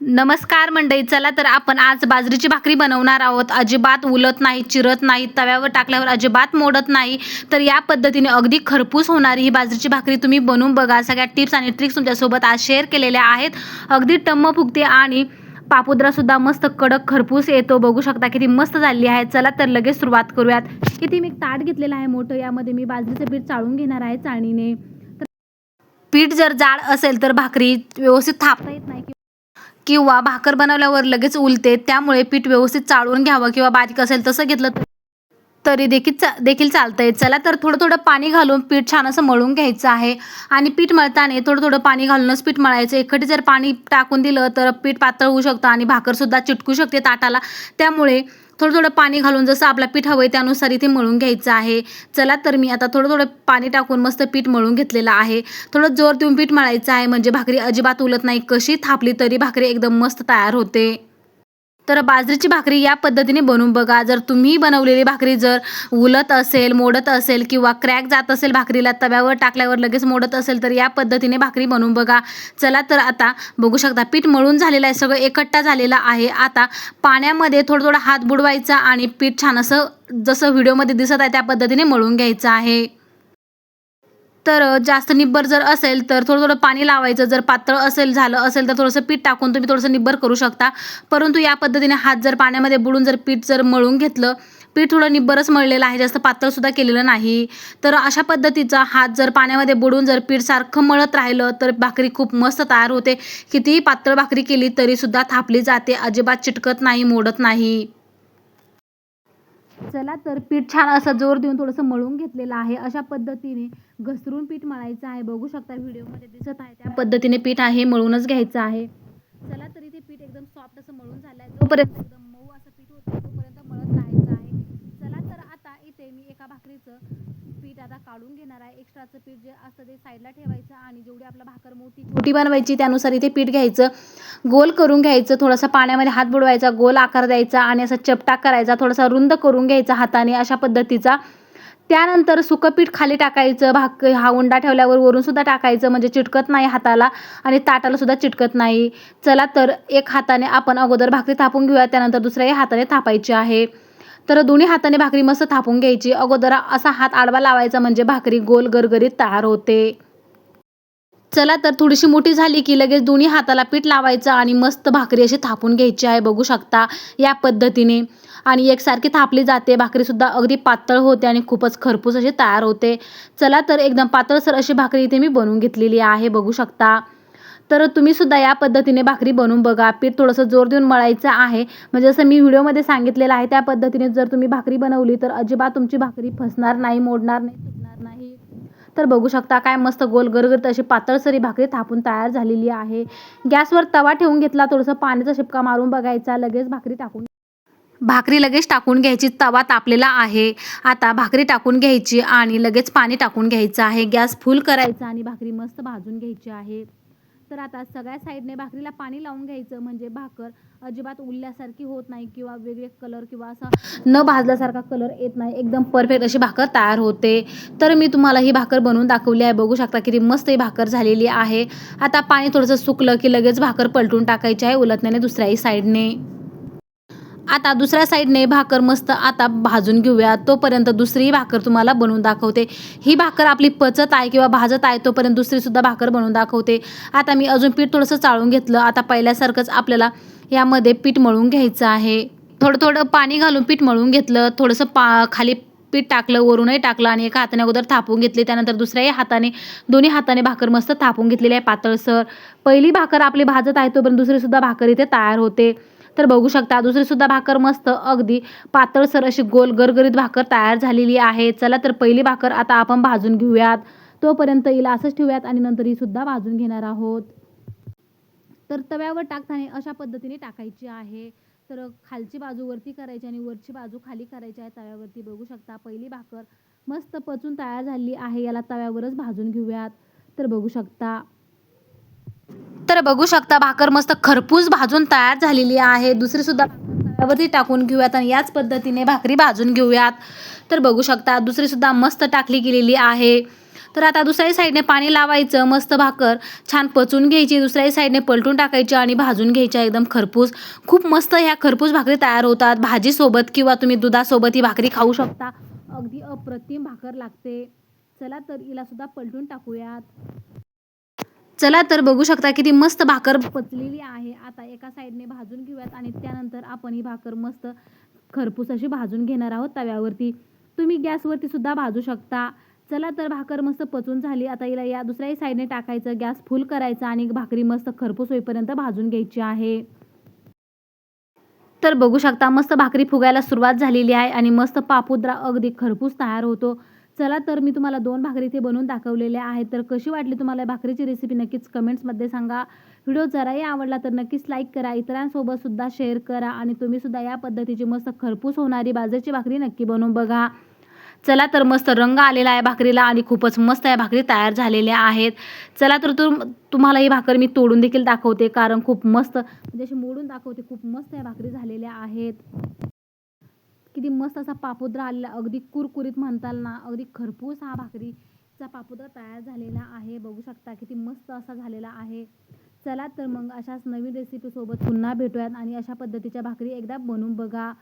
नमस्कार मंडळी चला तर आपण आज बाजरीची भाकरी बनवणार आहोत. अजिबात उलत नाही चिरत नाही तव्यावर टाकल्यावर अजिबात मोडत नाही. तर या पद्धतीने अगदी खरपूस होणारी ही बाजरीची भाकरी तुम्ही बनवून बघा. सगळ्या टिप्स आणि ट्रिक्स तुमच्यासोबत आज शेअर केलेल्या आहेत. अगदी टम्म फुगते आणि पापुद्रासुद्धा मस्त कडक खरपूस येतो. बघू शकता किती मस्त झालेली आहे. चला तर लगेच सुरुवात करूयात. किती मी ताट घेतलेलं आहे मोठं. यामध्ये मी बाजरीचं पीठ चाळून घेणार आहे चाळणीने. तर पीठ जर जाड असेल तर भाकरी व्यवस्थित थापता येत नाही. किंवा भाकर बनवल्यावर लगेच उलते त्यामुळे पीठ व्यवस्थित चाळून घ्यावं किंवा बारीक असेल तसं घेतलं तर- तरी देखील चा देखील चालतं आहे चला तर थोडं थोडं पाणी घालून पीठ छान असं मळून घ्यायचं आहे. आणि पीठ मळताना थोडं थोडं पाणी घालूनच पीठ मळायचं. एकखटी जर पाणी टाकून दिलं तर पीठ पातळ होऊ शकतं आणि भाकरसुद्धा चिटकू शकते ताटाला. त्यामुळे थोडं थोडं पाणी घालून जसं आपला पीठ हवं आहे त्यानुसार इथे मळून घ्यायचं आहे. चला तर मी आता थोडं थोडं पाणी टाकून मस्त पीठ मळून घेतलेलं आहे. थोडं जोर देऊन पीठ मळायचं आहे. म्हणजे भाकरी अजिबात उलत नाही. कशी थापली तरी भाकरी एकदम मस्त तयार होते. तर बाजरीची भाकरी या पद्धतीने बनवून बघा. जर तुम्ही बनवलेली भाकरी जर उलत असेल मोडत असेल किंवा क्रॅक जात असेल भाकरीला तव्यावर टाकल्यावर लगेच मोडत असेल तर या पद्धतीने भाकरी बनवून बघा. चला तर आता बघू शकता पीठ मळून झालेलं आहे सगळं एकट्टा झालेलं आहे. आता पाण्यामध्ये थोडं थोडं हात बुडवायचा आणि पीठ छान असं जसं व्हिडिओमध्ये दिसत आहे त्या पद्धतीने मळून घ्यायचं आहे. तर जास्त निब्बर जर असेल तर थोडं थोडं पाणी लावायचं. जर पातळ असेल झालं असेल तर थोडंसं पीठ टाकून तुम्ही थोडंसं निब्बर करू शकता. परंतु या पद्धतीने हात जर पाण्यामध्ये बुडून जर पीठ जर मळून घेतलं पीठ थोडं निब्बरच मळलेलं आहे. जास्त पातळसुद्धा केलेलं नाही. तर अशा पद्धतीचा हात जर पाण्यामध्ये बुडून जर पीठ सारखं मळत राहिलं तर भाकरी खूप मस्त तयार होते. कितीही पातळ भाकरी केली तरीसुद्धा थापली जाते. अजिबात चिटकत नाही मोडत नाही. चला तर पीठ छान असं जोर देऊन थोडंसं मळून घेतलेलं आहे. अशा पद्धतीने घसरून पीठ मळायचं आहे. बघू शकता व्हिडिओमध्ये दिसत आहे. त्या पद्धतीने पीठ आहे मळूनच घ्यायचं आहे. चला तरी ते पीठ एकदम सॉफ्ट असं मळून झालं आहे जोपर्यंत एकदम मऊ असं पीठ होतं तोपर्यंत मळत राहायचं आहे चला तर आता इथे मी एका भाकरीचं पीठ आता काढून घेणार आहे. एक्स्ट्राचं पीठ जे असतं ते साईडला ठेवायचं आणि जेवढी आपला भाकर मोठी छोटी बनवायची त्यानुसार इथे पीठ घ्यायचं. गोल करून घ्यायचं थोडासा पाण्यामध्ये हात बुडवायचा गोल आकार द्यायचा आणि असा चपटा करायचा थोडासा रुंद करून घ्यायचा हाताने अशा पद्धतीचा. त्यानंतर सुकं पीठ खाली टाकायचं भाक हा उंडा ठेवल्यावर वरून सुद्धा टाकायचं म्हणजे चिटकत नाही हाताला आणि ताटाला सुद्धा चिटकत नाही. चला तर एक हाताने आपण अगोदर भाकरी थापून घेऊया त्यानंतर दुसऱ्याही हाताने थापायची आहे. तर दोन्ही हाताने भाकरी मस्त थापून घ्यायची. अगोदर असा हात आडवा लावायचा म्हणजे भाकरी गोल गरगरीत तयार होते. चला तर थोडीशी मोठी झाली की लगेच दोन्ही हाताला पीठ लावायचं आणि मस्त भाकरी अशी थापून घ्यायची आहे. बघू शकता या पद्धतीने. आणि एकसारखी थापली जाते. भाकरीसुद्धा अगदी पातळ होते आणि खूपच खरपूस अशी तयार होते. चला तर एकदम पातळसर अशी भाकरी इथे मी बनवून घेतलेली आहे. बघू शकता. तर तुम्ही सुद्धा या पद्धतीने भाकरी बनवून बघा. पीठ थोडंसं जोर देऊन मळायचं आहे. म्हणजे जसं मी व्हिडिओमध्ये सांगितलेलं आहे त्या पद्धतीने जर तुम्ही भाकरी बनवली तर अजिबात तुमची भाकरी फसणार नाही मोडणार नाही फुटणार नाही. तर बघू शकता काय मस्त गोल गरगरीत अशी पातळसरी भाकरी थापून तयार झालेली आहे. गॅसवर तवा ठेवून घेतला थोडंसं पाण्याचा शिपका मारून बघायचा. लगेच भाकरी टाकून भाकरी लगेच टाकून घ्यायची तवा तापलेला आहे. आता भाकरी टाकून घ्यायची आणि लगेच पाणी टाकून घ्यायचं आहे. गॅस फुल करायचा आणि भाकरी मस्त भाजून घ्यायची आहे. तर आता सगळ्या साईडने भाकरीला पाणी लावून घ्यायचं म्हणजे भाकर अजिबात उरल्यासारखी होत नाही किंवा वेगळे कलर किंवा असा न भाजल्यासारखा कलर येत नाही. एकदम परफेक्ट अशी भाकर तयार होते. तर मी तुम्हाला ही भाकर बनवून दाखवली आहे. बघू शकता किती मस्त ही भाकर झालेली आहे. आता पाणी थोडंसं सुकलं की लगेच भाकर पलटून टाकायची आहे. उलटण्याने दुसऱ्याही साईडने. आता दुसऱ्या साईडने भाकर मस्त आता भाजून घेऊया. तोपर्यंत दुसरी भाकर तुम्हाला बनवून दाखवते. ही भाकर आपली पचत आहे किंवा भाजत आहे तोपर्यंत दुसरीसुद्धा भाकर बनवून दाखवते. आता मी अजून पीठ थोडंसं चाळून घेतलं. आता पहिल्यासारखंच आपल्याला यामध्ये पीठ मळून घ्यायचं आहे. थोडं थोडं पाणी घालून पीठ मळून घेतलं. थोडंसं पा खाली पीठ टाकलं वरूनही टाकलं आणि एका हाताने अगोदर थापून घेतली. त्यानंतर दुसऱ्याही हाताने दोन्ही हाताने भाकर मस्त थापून घेतलेली आहे पातळसर. पहिली भाकर आपली भाजत आहे तोपर्यंत दुसरीसुद्धा भाकर इथे तयार होते. तर बघू शकता दुसरीसुद्धा भाकर मस्त अगदी पातळसर अशी गोल गरगरीत भाकर तयार झालेली आहे. चला तर पहिली भाकर आता आपण भाजून घेऊयात. तोपर्यंत हिला असंच ठेवूयात आणि नंतर ही सुद्धा भाजून घेणार आहोत. तर तव्यावर टाकताना अशा पद्धतीने टाकायची आहे. तर खालची बाजू वरती करायची आणि वरची बाजू खाली करायची आहे तव्यावरती. बघू शकता पहिली भाकर मस्त पचून तयार झाली आहे. याला तव्यावरच भाजून घेऊयात. तर बघू शकता तर बघू शकता भाकर मस्त खरपूस भाजून तयार झालेली आहे. दुसरी सुद्धा तव्यावरती टाकून घेऊयात आणि याच पद्धतीने भाकरी भाजून घेऊयात. तर बघू शकता दुसरी सुद्धा मस्त टाकली गेलेली आहे. तर आता दुसऱ्या साईडने पाणी लावायचं मस्त भाकर छान पचून घ्यायची. दुसऱ्याही साईडने पलटून टाकायची आणि भाजून घ्यायच्या एकदम खरपूस. खूप मस्त ह्या खरपूस भाकरी तयार होतात. भाजीसोबत किंवा तुम्ही दुधासोबत ही भाकरी खाऊ शकता. अगदी अप्रतिम भाकर लागते. चला तर हिला सुद्धा पलटून टाकूयात. चला तर बघू शकता किती मस्त भाकर पचलेली आहे. आता एका साईडने भाजून घेऊयात आणि त्यानंतर आपण ही भाकर मस्त खरपूस अशी भाजून घेणार आहोत तव्यावरती. तुम्ही गॅसवरती सुद्धा भाजू शकता. चला तर भाकर मस्त पचून झाली. आता हिला या दुसऱ्याही साईडने टाकायचं. गॅस फुल करायचा आणि भाकरी मस्त खरपूस होईपर्यंत भाजून घ्यायची आहे. तर बघू शकता मस्त भाकरी फुगायला सुरुवात झालेली आहे आणि मस्त पापुद्रा अगदी खरपूस तयार होतो. चला तर मी तुम्हाला दोन भाकरी इथे बनवून दाखवलेल्या आहेत. तर कशी वाटली तुम्हाला या भाकरीची रेसिपी नक्कीच कमेंट्समध्ये सांगा. व्हिडिओ जराही आवडला तर नक्कीच लाईक करा. इतरांसोबत सुद्धा शेअर करा आणि तुम्हीसुद्धा या पद्धतीची मस्त खरपूस होणारी बाजरीची भाकरी नक्की बनवून बघा. चला तर मस्त रंग आलेला आहे भाकरीला आणि खूपच मस्त या भाकरी तयार झालेल्या आहेत. चला तर तुम तुम्हाला ही भाकर मी तोडून देखील दाखवते कारण खूप मस्त म्हणजे अशी मोडून दाखवते खूप मस्त या भाकरी झालेल्या आहेत. किती मस्त असा पापुद्रा आलेला अगदी कुरकुरीत म्हणताल ना अगदी खरपूस हा भाकरीचा पापुद्रा तयार झालेला आहे. बघू शकता किती मस्त असा झालेला आहे. चला तर मग अशाच नवीन रेसिपीसोबत पुन्हा भेटूयात आणि अशा पद्धतीच्या भाकरी एकदा बनवून बघा.